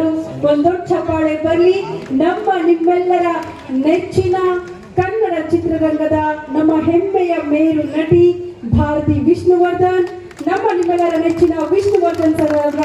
ಎಲ್ಲರೂ ಒಂದೊಡ್ಡ ಚಪ್ಪಾಳೆ ಬರಲಿ. ನಮ್ಮ ನಿಮ್ಮೆಲ್ಲರ ನೆಚ್ಚಿನ ಕನ್ನಡ ಚಿತ್ರರಂಗದ ನಮ್ಮ ಹೆಮ್ಮೆಯ ಮೇರು ನಟಿ ಭಾರತಿ ವಿಷ್ಣುವರ್ಧನ್, ನಮ್ಮ ನಿಮ್ಮೆಲ್ಲರ ನೆಚ್ಚಿನ ವಿಷ್ಣುವರ್ಧನ್ ಸರ್ ಅವರ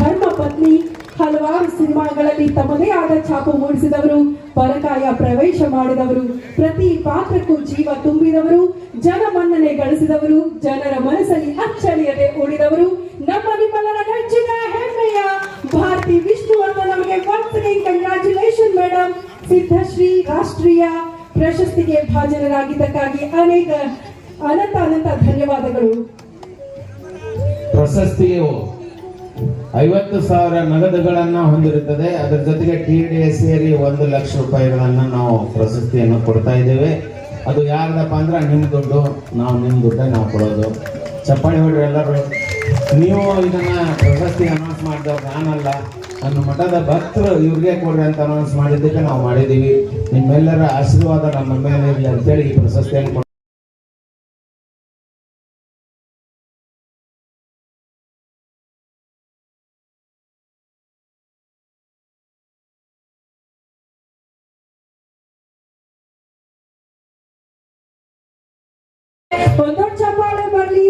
ಧರ್ಮ ಪತ್ನಿ, ಹಲವಾರು ಸಿನಿಮಾಗಳಲ್ಲಿ ತಮ್ಮದೇ ಆದ ಛಾಪು ಮೂಡಿಸಿದವರು, ಪರಕಾಯ ಪ್ರವೇಶ ಮಾಡಿದವರು, ಪ್ರತಿ ಪಾತ್ರಕ್ಕೂ ಜೀವ ತುಂಬಿದವರು ಜನಮನ್ನಣೆ ಗಳಿಸಿದವರು, ಜನರ ಮನಸ್ಸಲ್ಲಿ ಅಚ್ಚಳಿಯದೆ ಓಡಿದವರು ನಮ್ಮ ನಿಮ್ಮೆಲ್ಲರ ಭಾರತಿ ವಿಷ್ಣು ಅಂತ ನಮಗೆ again ಕಂಗ್ರಾಚುಲೇಷನ್ ಮೇಡಮ್ ಸಿದ್ಧಶ್ರೀ ರಾಷ್ಟ್ರೀಯ ಪ್ರಶಸ್ತಿಗೆ ಭಾಜನರಾಗಿದ್ದಕ್ಕಾಗಿ ಅನೇಕ ಅನಂತ ಅನಂತ ಧನ್ಯವಾದಗಳು. ಪ್ರಶಸ್ತಿಯು ಐವತ್ತು ಸಾವಿರ ನಗದುಗಳನ್ನ ಹೊಂದಿರುತ್ತದೆ. ಅದರ ಜೊತೆಗೆ ಟಿ ಡಿ ಎಸ್ ಸೇರಿ ಒಂದು ಲಕ್ಷ ರೂಪಾಯಿಗಳನ್ನ ನಾವು ಪ್ರಶಸ್ತಿಯನ್ನು ಕೊಡ್ತಾ ಇದ್ದೇವೆ. ಅದು ಯಾರದಪ್ಪ ಅಂದ್ರೆ ನಿಮ್ಮ ದುಡ್ಡು, ನಾವು ನಿಮ್ಮ ದುಡ್ಡೇ ನಾವು ಕೊಡೋದು. ಚಪ್ಪಾಳಿ ಹೊಡ್ರಿ ಎಲ್ಲರೂ. ನೀವು ಇದನ್ನ ಪ್ರಶಸ್ತಿ ಅನೌನ್ಸ್ ಮಾಡಿದವ್ರು ನಾನಲ್ಲ. ನನ್ನ ಮಠದ ಭಕ್ತರು ಇವ್ರಿಗೆ ಕೊಡ್ರಿ ಅಂತ ಅನೌನ್ಸ್ ಮಾಡಿದ್ದಕ್ಕೆ ನಾವು ಮಾಡಿದ್ದೀವಿ. ನಿಮ್ಮೆಲ್ಲರ ಆಶೀರ್ವಾದ ನಮ್ಮ ಮೇಲೆ ಇರಲಿ ಅಂತೇಳಿ ಈ ಪ್ರಶಸ್ತಿಯನ್ನು ಒಂದೊಡ್ಡ ಚಪ್ಪಾಳೆ ಬರಲಿ.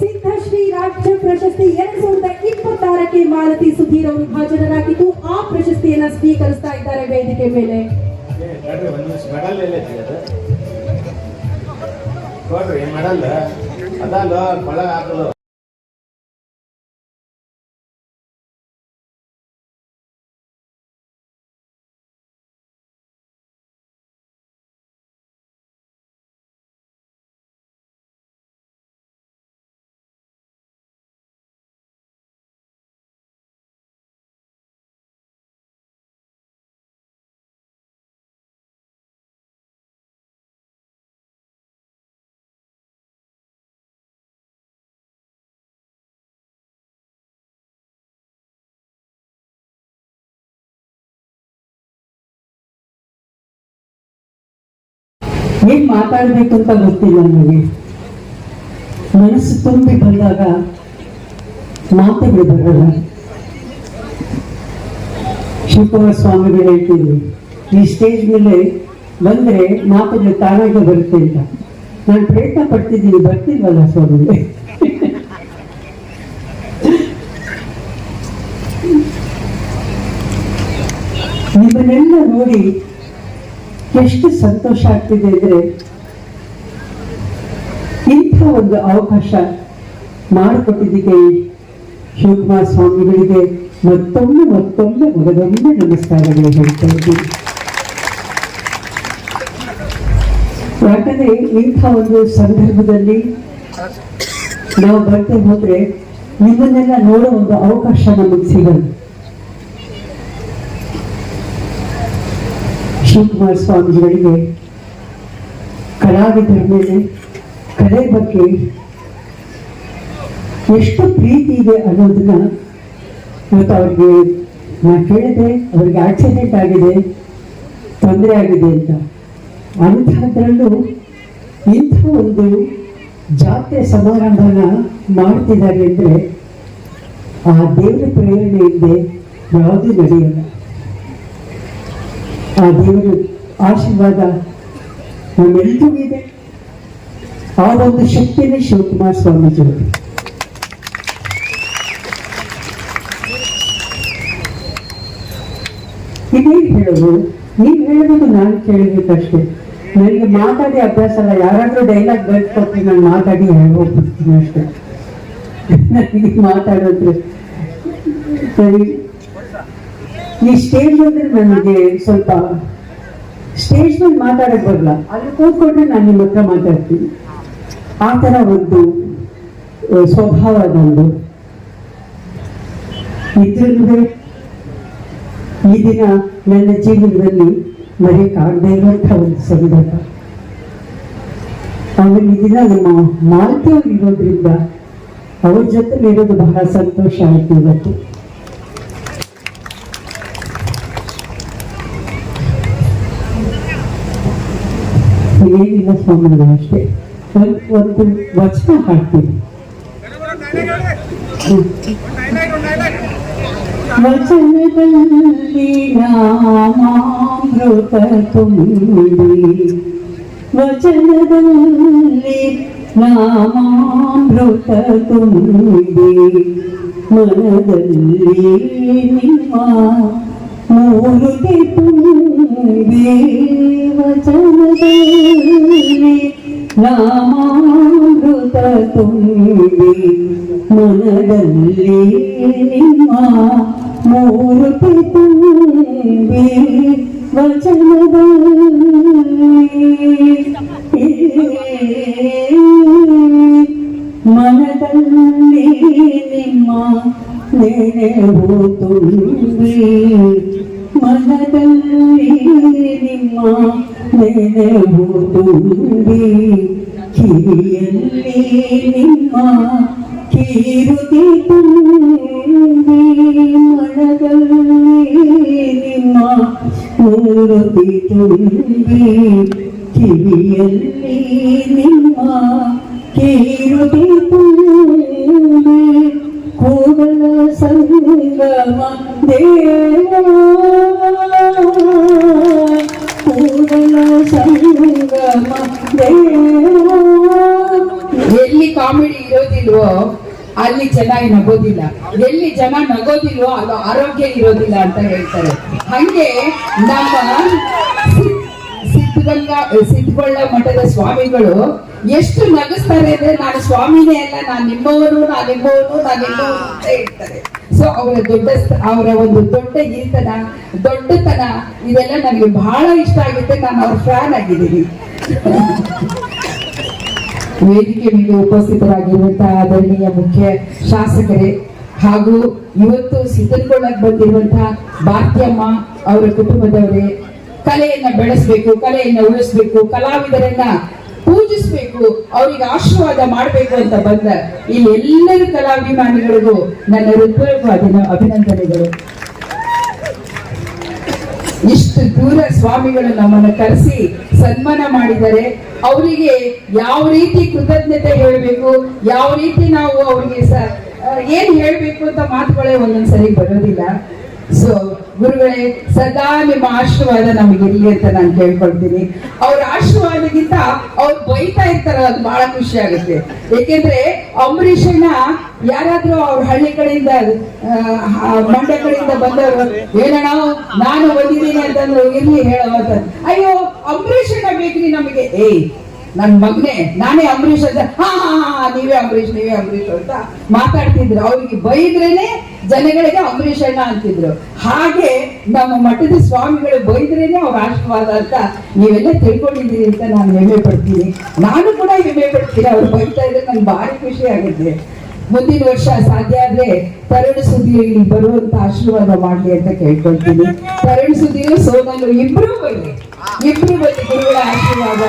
ಸಿದ್ಧಶ್ರೀ ರಾಜ್ಯ ಪ್ರಶಸ್ತಿ ಎರಡ್ ಸಾವಿರದ ಇಪ್ಪತ್ತಾರಕ್ಕೆ ಮಾಲತಿ ಸುಧೀರ್ ಅವರು ಭಾಜನರಾಗಿದ್ದು, ಆ ಪ್ರಶಸ್ತಿಯನ್ನ ಸ್ವೀಕರಿಸ್ತಾ ಇದ್ದಾರೆ ವೇದಿಕೆ ಮೇಲೆ. ಅದಲ್ಲ ಏನ್ ಮಾತಾಡ್ಬೇಕು ಅಂತ ಗೊತ್ತಿಲ್ಲ ನನಗೆ. ಮನಸ್ಸು ತುಂಬಿ ಬಂದಾಗ ಮಾತುಗಳು ಬರಲ್ಲ. ಶಿವಕುಮಾರ ಸ್ವಾಮಿಗಳು ಹೇಳ್ತೀನಿ, ಈ ಸ್ಟೇಜ್ ಮೇಲೆ ಬಂದ್ರೆ ಮಾತುಗಳು ತಾನಾಗೆ ಬರುತ್ತೆ ಅಂತ. ನಾನು ಪ್ರಯತ್ನ ಪಡ್ತಿದ್ದೀನಿ, ಬರ್ತಿಲ್ವಲ್ಲ ಸ್ವಾಮಿ ನಿಮ್ಮನ್ನೆಲ್ಲ ನೋಡಿ ಎಷ್ಟು ಸಂತೋಷ ಆಗ್ತಿದೆ ಅಂದ್ರೆ ಇಂಥ ಒಂದು ಅವಕಾಶ ಮಾಡಿಕೊಟ್ಟಿದ್ದಕ್ಕೆ ಶಿವಕುಮಾರ್ ಸ್ವಾಮಿಗಳಿಗೆ ಮತ್ತೊಮ್ಮೆ ಮತ್ತೊಮ್ಮೆ ಮೊದಲೊಮ್ಮೆ ನಮಸ್ಕಾರಗಳು ಹೇಳ್ತಾ ಇದ್ದೀನಿ. ಯಾಕಂದ್ರೆ ಇಂಥ ಒಂದು ಸಂದರ್ಭದಲ್ಲಿ ನಾವು ಬರ್ತಾ ಹೋದ್ರೆ ನಿಮ್ಮನ್ನೆಲ್ಲ ನೋಡೋ ಒಂದು ಅವಕಾಶ ನಮಗೆ ಸಿಗಲ್ಲ. ಶಿವಕುಮಾರ ಸ್ವಾಮಿಗಳಿಗೆ ಕಲಾವಿದರ ಮೇಲೆ ಕಲೆ ಬಗ್ಗೆ ಎಷ್ಟು ಪ್ರೀತಿ ಇದೆ ಅನ್ನೋದನ್ನ ಇವತ್ತು ಅವ್ರಿಗೆ ನಾನು ಕೇಳಿದೆ ಅವ್ರಿಗೆ ಆಕ್ಸಿಡೆಂಟ್ ಆಗಿದೆ ತೊಂದರೆ ಆಗಿದೆ ಅಂತ. ಅಂಥದ್ರಲ್ಲೂ ಇಂಥ ಒಂದು ಜಾತ್ರೆ ಸಮಾರಂಭನ ಮಾಡ್ತಿದ್ದಾರೆ ಅಂದರೆ ಆ ದೇವರ ಪ್ರೇರಣೆ ಯಾವುದೂ ನಡೆಯಲ್ಲ. ಆ ದೇವರ ಆಶೀರ್ವಾದ ನಮ್ಮೆಲ್ಲರಿಗೂ ಇದೆ. ಆ ಒಂದು ಶಕ್ತಿನೇ ಶಿವಕುಮಾರ ಸ್ವಾಮೀಜಿಯವರು ಇದೇನು ಹೇಳೋದು? ನೀವು ಹೇಳೋದು ನಾನು ಕೇಳಬೇಕಷ್ಟೇ. ನನಗೆ ಮಾತಾಡಿ ಅಭ್ಯಾಸ ಅಲ್ಲ. ಯಾರಾದರೂ ಡೈಲಾಗ್ ಬರ್ಕೊಟ್ಟು ನಾನು ಮಾತಾಡಿ ಹೇಳ್ಬೋಗ್ಬಿಡ್ತೀನಿ ಅಷ್ಟೇ. ನನಗೆ ಮಾತಾಡೋದ್ರೆ ಸರಿ. ಈ ಸ್ಟೇಜ್ ಅಂದ್ರೆ ನನಗೆ ಸ್ವಲ್ಪ ಸ್ಟೇಜ್ ಮೇಲೆ ಮಾತಾಡಕ್ ಬರಲ್ಲ. ಅಲ್ಲಿ ಕೂತ್ಕೊಂಡ್ರೆ ನಾನು ನಿಮ್ಮ ಹತ್ರ ಮಾತಾಡ್ತೀನಿ. ಆ ಥರ ಒಂದು ಸ್ವಭಾವ ನಂದು. ಇದ್ರೂ ಈ ದಿನ ನನ್ನ ಜೀವನದಲ್ಲಿ ಮರೆಯಕ್ಕಾಗದೇ ಇರುವಂಥ ಒಂದು ಸಂದರ್ಭ. ಆಮೇಲೆ ಈ ದಿನ ನಮ್ಮ ಮಾಲ್ತಿಯವ್ರು ಇರೋದ್ರಿಂದ ಅವ್ರ ಜೊತೆ ಇರೋದು ಬಹಳ ಸಂತೋಷ ಆಯ್ತು ಇವತ್ತು. ಏನಿಲ್ಲ ಸ್ವಾಮಿಗಳು ಅಷ್ಟೇ ಒಂದು ಒಂದು ವಚನ ಹಾಡ್ತೀನಿ ಹ್ಮ್. ವಚನದಲ್ಲಿ ನಾಮಾಮೃತ ತುಂಬಿ ವಚನದಲ್ಲಿ ನಾಮಾಮೃತ ತುಂಬಿ ಮನದಲ್ಲಿ ನಿಮ್ಮ ಮೂರುತಿ ತುಂಬಿ ವಚನದಲ್ಲಿ ನಾಮಾಮೃತ ತುಂಬಿ ಮನದಲ್ಲಿ ನಿಮ್ಮ ಮೂರುತಿ ತುಂಬಿ ವಚನದಲ್ಲಿ ಮನದಲ್ಲಿ ನಿಮ್ಮ ನೆನೆವು ತುಂಬಿ ಮನದಲ್ಲಿ ನಿಮ್ಮ ನೆನೆವು ತುಂಬಿ ಕಿವಿಯಲ್ಲಿ ನಿಮ್ಮ ಕೀರುತಿ ತುಂಬಿ ಮನದಲ್ಲಿ ನಿಮ್ಮ ಮೂರುತಿ ತುಂಬಿ ಕಿವಿಯಲ್ಲಿ ನಿಮ್ಮ ಕೀರುತಿ ತುಂಬಿ ಕೂಡಲ ಸಂಗಮ ದೇವ. ಸಂಗಮ ದೇವ. ಎಲ್ಲಿ ಕಾಮಿಡಿ ಇರೋದಿಲ್ವೋ, ಅಲ್ಲಿ ಚೆನ್ನಾಗಿ ನಗೋದಿಲ್ಲ. ಎಲ್ಲಿ ಜನ ನಗೋದಿಲ್ವೋ, ಅದು ಆರೋಗ್ಯ ಇರೋದಿಲ್ಲ ಅಂತ ಹೇಳ್ತಾರೆ. ಹಂಗೆ ನಮ್ಮ ಸಿದ್ಧಗಂಗಾ ಸಿದ್ಧಗೊಳ್ಳ ಮಠದ ಸ್ವಾಮಿಗಳು ಎಷ್ಟು ನಗಿಸ್ತಾರೆ ಅಂದ್ರೆ ನಾನು ಸ್ವಾಮಿನೇ ಅಲ್ಲ ನಾನು ನಿಮ್ಮವನು ನಾನು ನಿಮ್ಮವನು ನಾನು ನಿಮ್ಮವನು ಅಂತ ಹೇಳ್ತಾರೆ. ಸೊ ಅವರ ದೊಡ್ಡ ಅವರ ಒಂದು ದೊಡ್ಡ ಗೀತನ ದೊಡ್ಡತನ ಇದೆಲ್ಲ ನನಗೆ ಬಹಳ ಇಷ್ಟ ಆಗುತ್ತೆ. ನಾನು ಅವ್ರ ಫ್ಯಾನ್ ಆಗಿದ್ದೀನಿ. ವೇದಿಕೆ ಮೇಲೆ ಉಪಸ್ಥಿತರಾಗಿರುವಂತಹ ಆದರಣೀಯ ಮುಖ್ಯ ಶಾಸಕರೇ ಹಾಗೂ ಇವತ್ತು ಸಿದ್ಧಕೊಳ್ಳಕ್ ಬಂದಿರುವಂತಹ ಭಾರತೀಯಮ್ಮ ಅವರ ಕುಟುಂಬದವರೇ ಕಲೆಯನ್ನ ಬೆಳೆಸಬೇಕು ಕಲೆಯನ್ನ ಉಳಿಸ್ಬೇಕು ಕಲಾವಿದರನ್ನ ಪೂಜಿಸ್ಬೇಕು, ಅವ್ರಿಗೆ ಆಶೀರ್ವಾದ ಮಾಡಬೇಕು ಅಂತ ಬಂದ ಈ ಎಲ್ಲರ ಕಲಾಭಿಮಾನಿಗಳಿಗೂ ನನ್ನ ಹೃದಯವಾದ ಅಭಿನಂದನೆಗಳು. ಇಷ್ಟು ದೂರ ಸ್ವಾಮಿಗಳು ನಮ್ಮನ್ನು ಕರೆಸಿ ಸನ್ಮಾನ ಮಾಡಿದರೆ ಅವರಿಗೆ ಯಾವ ರೀತಿ ಕೃತಜ್ಞತೆ ಹೇಳಬೇಕು, ಯಾವ ರೀತಿ ನಾವು ಅವರಿಗೆ ಸ ಏನು ಹೇಳ್ಬೇಕು ಅಂತ ಮಾತುಗಳೇ ಒಂದೊಂದ್ಸರಿ ಬರೋದಿಲ್ಲ. ಸೊ ಗುರುಗಳೇ, ಸದಾ ನಿಮ್ಮ ಆಶೀರ್ವಾದ ನಮಗಿರ್ಲಿ ಅಂತ ನಾನು ಕೇಳ್ಕೊಳ್ತೀನಿ. ಅವ್ರ ಆಶೀರ್ವಾದಕ್ಕಿಂತ ಅವ್ರು ಬೈತಾ ಇರ್ತಾರ, ಅದು ಬಹಳ ಖುಷಿ ಆಗುತ್ತೆ. ಏಕೆಂದ್ರೆ ಅಂಬರೀಷನ ಯಾರಾದ್ರೂ ಅವ್ರ ಹಳ್ಳಿ ಕಡೆಯಿಂದ ಮಂಡ್ಯ ಕಡೆಯಿಂದ ಬಂದವರು ಏನಣ್ಣ ನಾನು ಬಂದಿದ್ದೀನಿ ಅಂತಂದ್ರೆ, ಇರ್ಲಿ ಹೇಳೋ ಅಯ್ಯೋ, ಅಂಬರೀಷಣ್ಣ ಬೇಕ್ರಿ ನಮಗೆ. ಏಯ್ ನನ್ ಮಗನೇ, ನಾನೇ ಅಂಬರೀಷ್ ಅಂತ, ಹಾ ನೀವೇ ಅಂಬರೀಷ್ ನೀವೇ ಅಂಬರೀಷ್ ಅಂತ ಮಾತಾಡ್ತಿದ್ರು. ಅವ್ರಿಗೆ ಬೈದ್ರೇನೆ ಜನಗಳಿಗೆ ಅಂಬರೀಷ್ ಅಣ್ಣ ಅಂತಿದ್ರು. ಹಾಗೆ ನಮ್ಮ ಮಠದ ಸ್ವಾಮಿಗಳು ಬೈದ್ರೇನೆ ಅವ್ರ ಆಶೀರ್ವಾದ ಅಂತ ನೀವೆಲ್ಲ ತಿಳ್ಕೊಂಡಿದ್ದೀರಿ ಅಂತ ನಾನು ಹೆಮ್ಮೆ ಪಡ್ತೀನಿ. ನಾನು ಕೂಡ ಹೆಮ್ಮೆ ಪಡ್ತೀನಿ. ಅವ್ರು ಬೈತಾ ಇದ್ರೆ ನನ್ಗೆ ಭಾರಿ ಖುಷಿ ಆಗುತ್ತೆ. ಮುಂದಿನ ವರ್ಷ ಸಾಧ್ಯ ಆದ್ರೆ ತರುಣ ಸುದ್ದಿಯಲ್ಲಿ ಬರುವಂತ ಆಶೀರ್ವಾದ ಮಾಡ್ಲಿ ಅಂತ ಕೇಳ್ಕೊಳ್ತೀನಿ. ತರುಣ ಸುದ್ದಿಯು ಸೋನಲು ಇಬ್ಬರೂ ಬನ್ನಿ. ಇಬ್ರು ಬನ್ನಿ ಗುರುಗಳ ಆಶೀರ್ವಾದ.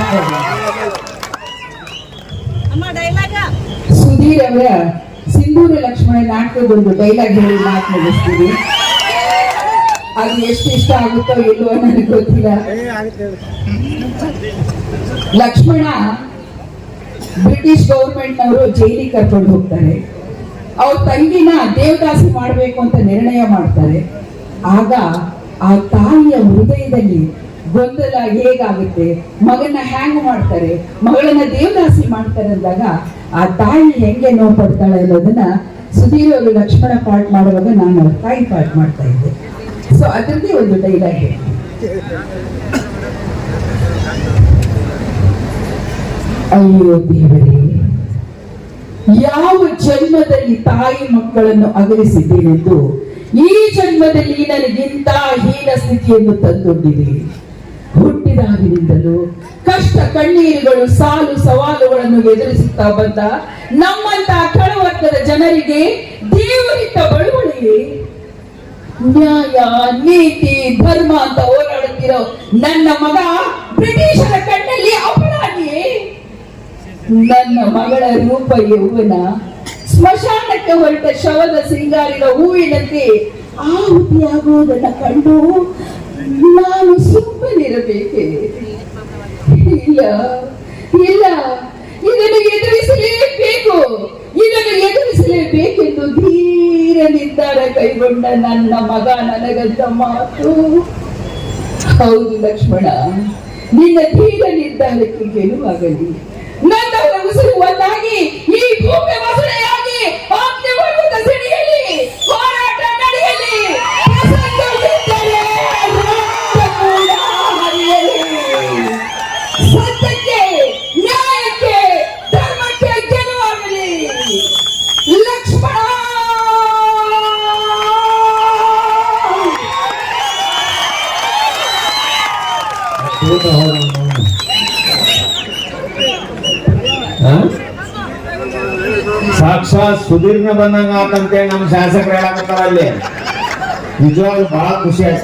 ಸುಧೀರ್ ಅವರ, ಸಿಂಧೂರ ಲಕ್ಷ್ಮಣ ನಾಟಕದೊಂದು ಡೈಲಾಗ್ ಹೇಳಿ ಮಾತು ಅದು ಎಷ್ಟು ಇಷ್ಟ ಆಗುತ್ತೋ ಇಲ್ಲೋ ನನಗೆ ಗೊತ್ತಿಲ್ಲ. ಲಕ್ಷ್ಮಣ ಬ್ರಿಟಿಷ್ ಗೌರ್ಮೆಂಟ್ ನವರು ಜೈಲಿಗೆ ಕರ್ಕೊಂಡು ಹೋಗ್ತಾರೆ. ಅವ್ರ ತಂಗಿನ ದೇವದಾಸಿ ಮಾಡಬೇಕು ಅಂತ ನಿರ್ಣಯ ಮಾಡ್ತಾರೆ. ಆಗ ಆ ತಾಯಿಯ ಹೃದಯದಲ್ಲಿ ಗೊಂದಲ ಹೇಗಾಗುತ್ತೆ? ಮಗನ ಹ್ಯಾಂಗ್ ಮಾಡ್ತಾರೆ. ಮಗಳನ್ನ ದೇವದಾಸಿ ಮಾಡ್ತಾರೆ ಅಂದಾಗ ಆ ತಾಯಿ ಹೆಂಗೆ ನೋವು ಪಡ್ತಾಳೆ ಅನ್ನೋದನ್ನ ಸುಧೀರ್ ಅವರು ಲಕ್ಷ್ಮಣ ಪಾಠ ಮಾಡುವಾಗ ನಾನು ಅವ್ರ ತಾಯಿ ಪಾಠ ಮಾಡ್ತಾ ಇದ್ದೆ. ಸೊ ಅದರದ್ದೇ ಒಂದು ಡೈಲಾಗ್ ಅಯ್ಯೋ ದೇವರೇ, ಯಾವ ಜನ್ಮದಲ್ಲಿ ತಾಯಿ ಮಕ್ಕಳನ್ನು ಅಗಲಿಸಿದ್ದೇನೆಂದು ಈ ಜನ್ಮದಲ್ಲಿ ನನಗಿಂತ ಹೀನ ಸ್ಥಿತಿಯನ್ನು ತಂದೊಡ್ಡಿದೆ ಕಷ್ಟ ಕಣ್ಣೀರುಗಳು, ಸಾಲು ಸವಾಲುಗಳನ್ನು ಎದುರಿಸುತ್ತಾ ಬಂದ ನಮ್ಮಂತ ಕೆಳವರ್ಗದ ಜನರಿಗೆ ದೇವರಿದ್ದ ಬಳುವಳಿಗೆ ನ್ಯಾಯ, ನೀತಿ, ಧರ್ಮ ಅಂತ ಹೋರಾಡುತ್ತಿರೋ? ನನ್ನ ಮಗ ಬ್ರಿಟಿಷರ ಕಣ್ಣಲ್ಲಿ ಅಪರಾಧಿಯೇ ನನ್ನ ಮಗಳ ರೂಪ ಯೌವನ ಸ್ಮಶಾನಕ್ಕೆ ಹೊರಟ ಶವದ ಸಿಂಗಾರಿನ ಹೂವಿನಂತೆ ಆಹುತಿಯಾಗುವುದನ್ನು ಕಂಡು ನಾನು ಸುಮ್ಮನಿರಬೇಕೆ? ಇಲ್ಲ ಇಲ್ಲ. ಇದನ್ನು ಎದುರಿಸಲೇಬೇಕು. ಇದನ್ನು ಎದುರಿಸಲೇಬೇಕೆಂದು ಧೀರ ಧೀರ ನಿರ್ಧಾರ ಕೈಗೊಂಡ ನನ್ನ ಮಗ ನನಗಂತ ಮಾತು. ಹೌದು ಲಕ್ಷ್ಮಣ, ನಿನ್ನ ಧೀರ ನಿರ್ಧಾರಕ್ಕೆ ಗೆಲುವಾಗಲಿ. ನನ್ನ ಉಸಿರು ಒಂದಾಗಿ, ಈ ಭೂಮಿ ಮಸುಳೆಯಾಗಿ ಸಾಕ್ಷಾತ್ ಸುದೀರ್ಘ ಬಂದಂಗ ಆತಂತೇಳಿ ನಮ್ಮ ಶಾಸಕರು ಹೇಳಕತ್ತಾರ ಅಲ್ಲಿ ನಿಜವಾಗ್ಲೂ ಬಹಳ ಖುಷಿ ಆಯ್ತು